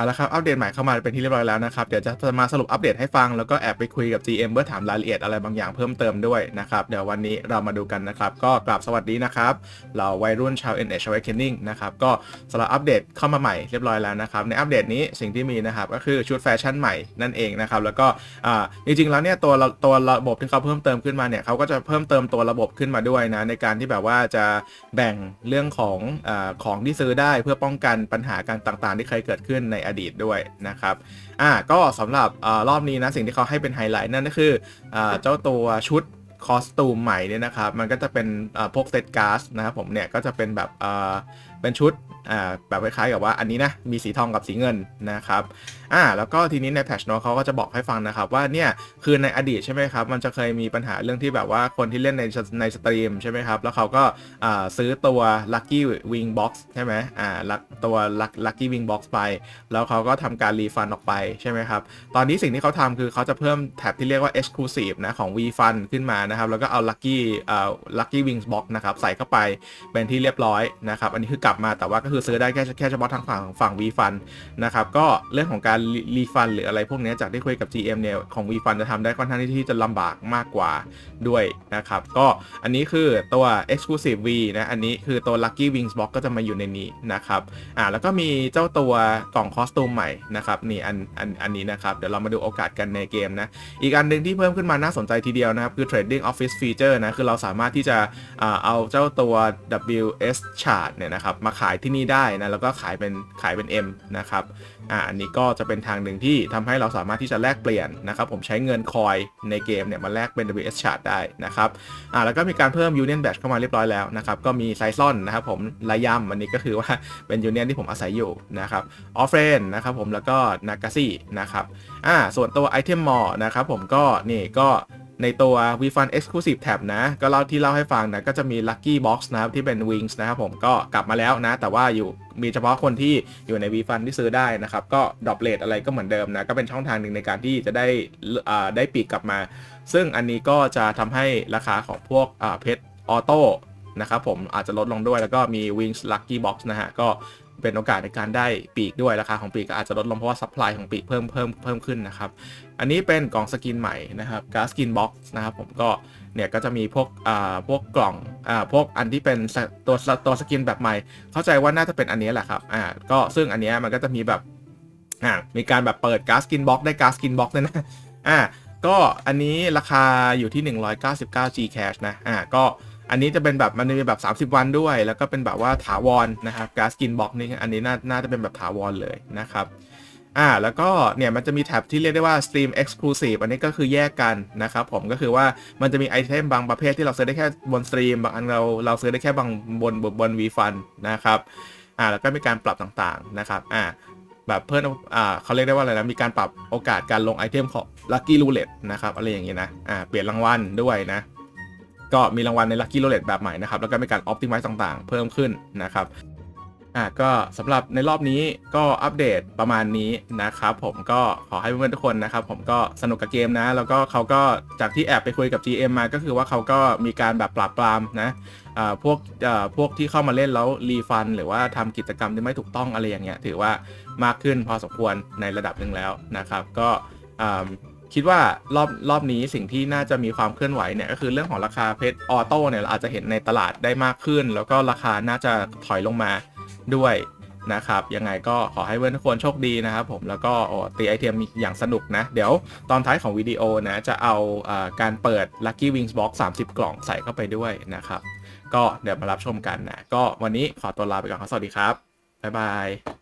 เอาละครับ อัปเดตใหม่เข้ามาเป็นที่เรียบร้อยแล้วนะครับ เดี๋ยวจะมาสรุปอัปเดตให้ฟัง แล้วก็แอบไปคุยกับ GM เพื่อถามรายละเอียดอะไรบางอย่างเพิ่มเติมด้วยนะครับ เดี๋ยววันนี้เรามาดูกันนะครับ ก็กราบสวัสดีนะครับ เราวัยรุ่นชาว NH Awakening นะครับ ก็สำหรับอัปเดตเข้ามาใหม่เรียบร้อยแล้วนะครับ ในอัปเดตนี้สิ่งที่มีนะครับก็คือชุดแฟชั่นใหม่นั่นเองนะครับ แล้วก็อ่าจริงๆแล้วเนี่ยตัวตัวระบบที่เขาเพิ่มเติมขึ้นมาเนี่ยเขาก็จะเพิ่มเติมตัวระบบขึ้นมาด้วยนะในการที่แบบว่าจะแบ่งเรื่องของอของที่ซื้อได้เพื่อป้องกันปัญหาการต่างๆ ที่เคยเกิดขึ้นในอดีตด้วยนะครับอ่าก็สำหรับอรอบนี้นะสิ่งที่เขาให้เป็นไฮไลท์นั่นก็คืออเจ้าตัวชุดคอสตูมใหม่เนี่ยนะครับ มันก็จะเป็นพวกเซตการ์ดนะครับผมเนี่ยก็จะเป็นแบบเป็นชุดอ่าแบบคล้ายๆกับว่าอันนี้นะมีสีทองกับสีเงินนะครับอ่าแล้วก็ทีนี้ในแพชโนเขาก็จะบอกให้ฟังนะครับว่าเนี่ยคือในอดีตใช่ไหมครับมันจะเคยมีปัญหาเรื่องที่แบบว่าคนที่เล่นในในสตรีมใช่ไหมครับแล้วเขาก็อ่าซื้อตัว Lucky Wing Box ใช่ไหมอ่าลักตัว Lucky Wing Box ไป แล้วเขาก็ทำการรีฟันออกไปใช่ไหมครับตอนนี้สิ่งที่เขาทำคือเขาจะเพิ่มแท็บที่เรียกว่า Exclusive นะของ V Fun ขึ้นมานะครับแล้วก็เอา Lucky อ่อ Lucky Wings Box นะครับใส่เข้าไปเป็นที่เรียบร้อยนะครับอันนี้คือกลับมาแต่ว่าก็คือซื้อได้แค่แค่เฉพาะทางฝั่งฝั่ง V Fun นนะครับก็เรื่องของการรีฟันหรืออะไรพวกนี้จากที่คุยกับ GM เนี่ยของ V Fun จะทำได้ค่อนข้างที่จะลำบากมากกว่าด้วยนะครับก็อันนี้คือตัว Exclusive V นะอันนี้คือตัว Lucky Wings Box ก็จะมาอยู่ในนี้นะครับอ่าแล้วก็มีเจ้าตัวกล่องคอสตูมใหม่นะครับนี่อันอันอันนี้นะครับเดี๋ยวเรามาดูโอกาสกันในเกมนะอีกอันหนึ่งที่เพิ่มขึ้นมาน่าสนใจทีเดียวนะครับคือ Trading Office Feature นะคือเราสามารถที่จะอ่าเอาเจ้าตัว WS Chart เนี่ยนะครับมาขายที่นี่ได้นะแล้วก็ขายเป็นขายเป็น M นะครับอ่าอันนี้ก็จะเป็นทางหนึ่งที่ทำให้เราสามารถที่จะแลกเปลี่ยนนะครับผมใช้เงินคอยในเกมเนี่ยมาแลกเป็น WS Chart ได้นะครับอ่าแล้วก็มีการเพิ่ม Union Badge เข้ามาเรียบร้อยแล้วนะครับก็มีไซซอนนะครับผมระยำอันนี้ก็คือว่าเป็น Union ที่ผมอาศัยอยู่นะครับออฟเฟรนนะครับผมแล้วก็นากาซี่นะครับอ่าส่วนตัว Item m o r e นะครับผมก็นี่ก็ ในตัว v f u n Exclusive Tab นะ ก็เล่าที่เล่าให้ฟังนะ ก็จะมี Lucky Box นะครับที่เป็น Wings นะครับผมก็กลับมาแล้วนะ แต่ว่าอยู่มีเฉพาะคนที่อยู่ใน v f u n ที่ซื้อได้นะครับ ก็ดรอปเลทอะไรก็เหมือนเดิมนะ ก็เป็นช่องทางหนึ่งในการที่จะได้ได้ปีกกลับมา ซึ่งอันนี้ก็จะทำให้ราคาของพวกเพชรออโต้นะครับผมอาจจะลดลงด้วยแล้วก็มี Wings Lucky Box นะฮะก็ เป็นโอกาสในการได้ปีกด้วยราคาของปีกก็อาจจะลดลงเพราะว่าซัพพลายของปีกเพิ่มเพิ่มเพิ่มขึ้นนะครับ อันนี้เป็นกล่องสกินใหม่นะครับการสกินบ็อกซ์นะครับผมก็เนี่ยก็จะมีพวกอ่าพวกกล่องอ่าพวกอันที่เป็นตัวตัวสกินแบบใหม่ เข้าใจว่าน่าจะเป็นอันนี้แหละครับอ่าก็ซึ่งอันนี้มันก็จะมีแบบอ่ามีการแบบเปิดการสกินบ็อกซ์ได้การสกินบ็อกซ์เลยนะอ่าก็อันนี้ราคาอยู่ที่ 199 G cash นะอ่าก็ อันนี้จะเป็นแบบมันมีแบบ 30 วันด้วย แล้วก็เป็นแบบว่าถาวรนะครับการสกินบล็อกนี่อันนี้น่าน่าจะเป็นแบบถาวรเลยนะครับอ่าแล้วก็เนี่ยมันจะมีแท็บที่เรียกได้ว่า Stream Exclusive อันนี้ก็คือแยกกันนะครับผมก็คือว่ามันจะมีไอเทมบางประเภทที่เราซื้อได้แค่บนสตรีมบางอันเราเราซื้อได้แค่บางบนบนบนวีฟันนะครับอ่าแล้วก็มีการปรับต่างๆนะครับอ่าแบบเพิ่มอ่าเขาเรียกได้ว่าอะไรนะมีการปรับโอกาสการลงไอเทมของ Lucky Roulette นะครับอะไรอย่างเงี้ยนะอ่าเปลี่ยนรางวัลด้วยนะ ก็มีรางวัลใน Lucky r o l l e t แบบใหม่นะครับ แล้วก็มีการ Optimize ต่างๆ เพิ่มขึ้นนะครับอะก็สำหรับในรอบนี้ก็อัปเดตประมาณนี้นะครับผมก็ขอให้เพื่อนๆทุกคนนะครับ ผมก็สนุกกับเกมนะ แล้วก็เขาก็จากที่แอบไปคุยกับ GM มาก็คือว่าเขาก็มีการแบบปราบปรามนะอ่าพวกอ่าพวกที่เข้ามาเล่นแล้วรีฟัน หรือว่าทำกิจกรรมที่ไม่ถูกต้องอะไรอย่างเงี้ยถือว่ามากขึ้นพอสมควรในระดับหนึ่งแล้วนะครับ ก็อ่า คิดว่ารอบรอบนี้สิ่งที่น่าจะมีความเคลื่อนไหวเนี่ยก็คือเรื่องของราคาเพชรออโต้เนี่ยเราอาจจะเห็นในตลาดได้มากขึ้น แล้วก็ราคาน่าจะถอยลงมาด้วยนะครับยังไงก็ขอให้เพื่อนทุกคนโชคดีนะครับผมแล้วก็ตีไอเทมอย่างสนุกนะ เดี๋ยวตอนท้ายของวิดีโอนะจะเอาอาการเปิด Lucky Wings Box 30 กล่องใส่เข้าไปด้วยนะครับ ก็เดี๋ยวมารับชมกันนะ ก็วันนี้ขอตัวลาไปก่อนครับสวัสดีครับ บ๊ายบาย